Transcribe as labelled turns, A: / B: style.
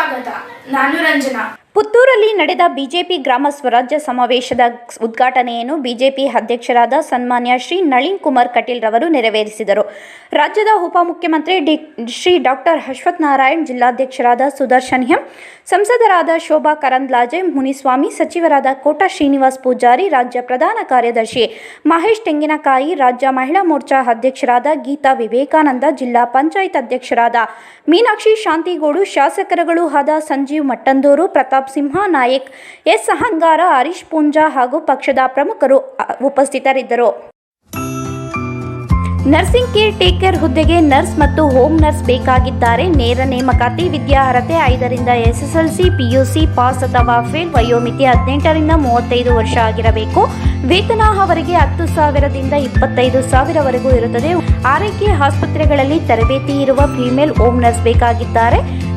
A: ಸ್ವಾಗತ ನಾನು ರಂಜನಾ ನಡೆದ ಬಿಜೆಪಿ ಗ್ರಾಮ ಸ್ವರಾಜ್ಯ ಸಮಾವೇಶದ ಉದ್ಘಾಟನೆಯನ್ನು ಬಿಜೆಪಿ ಅಧ್ಯಕ್ಷರಾದ ಸನ್ಮಾನ್ಯ ಶ್ರೀ ನಳಿನ್ ಕುಮಾರ್ ಕಟೀಲ್ ರವರು ನೆರವೇರಿಸಿದರು. ರಾಜ್ಯದ ಉಪಮುಖ್ಯಮಂತ್ರಿ ಡಿ, ಶ್ರೀ ಡಾಕ್ಟರ್ ಅಶ್ವಥ್ ನಾರಾಯಣ್, ಜಿಲ್ಲಾಧ್ಯಕ್ಷರಾದ ಸುದರ್ಶನ್ ಎಂ, ಸಂಸದರಾದ ಶೋಭಾ ಕರಂದ್ಲಾಜೆ, ಮುನಿಸ್ವಾಮಿ, ಸಚಿವರಾದ ಕೋಟ ಶ್ರೀನಿವಾಸ್ ಪೂಜಾರಿ, ರಾಜ್ಯ ಪ್ರಧಾನ ಕಾರ್ಯದರ್ಶಿ ಮಹೇಶ್ ತೆಂಗಿನಕಾಯಿ, ರಾಜ್ಯ ಮಹಿಳಾ ಮೋರ್ಚಾ ಅಧ್ಯಕ್ಷರಾದ ಗೀತಾ ವಿವೇಕಾನಂದ, ಜಿಲ್ಲಾ ಪಂಚಾಯತ್ ಅಧ್ಯಕ್ಷರಾದ ಮೀನಾಕ್ಷಿ ಶಾಂತಿಗೋಡು, ಶಾಸಕರುಗಳು ಆದ ಸಂಜೀವ್ ಮಟ್ಟಂದೂರು, ಪ್ರತಾಪ್ ಸಿಂಹ ನಾಯಕ್, ಎಸ್ ಅಹಂಗಾರ ಹರೀಶ್ ಪೂಂಜಾ ಹಾಗೂ ಪಕ್ಷದ ಪ್ರಮುಖರು ಉಪಸ್ಥಿತರಿದ್ದರು. ನರ್ಸಿಂಗ್ ಕೇರ್ ಟೇಕರ್ ಹುದ್ದೆಗೆ ನರ್ಸ್ ಮತ್ತು ಹೋಮ್ ನರ್ಸ್ ಬೇಕಾಗಿದ್ದಾರೆ. ನೇರ ನೇಮಕಾತಿ, ವಿದ್ಯಾರ್ಹತೆ ಐದರಿಂದ ಎಸ್ಎಸ್ಎಲ್ಸಿ, ಪಿಯುಸಿ, ಪಾಸ್ ಅಥವಾ ಫೇಲ್ ವಯೋಮಿತಿ ಹದಿನೆಂಟರಿಂದ ಮೂವತ್ತೈದು ವರ್ಷ ಆಗಿರಬೇಕು. ವೇತನ ಅವರಿಗೆ ಹತ್ತು ಸಾವಿರದಿಂದ ಇಪ್ಪತ್ತೈದು ಸಾವಿರವರೆಗೂ ಇರುತ್ತದೆ. ಆರೈಕೆ ಆಸ್ಪತ್ರೆಗಳಲ್ಲಿ ತರಬೇತಿ ಇರುವ ಫಿಮೇಲ್ ಹೋಮ್ ನರ್ಸ್ ಬೇಕಾಗಿದ್ದಾರೆ.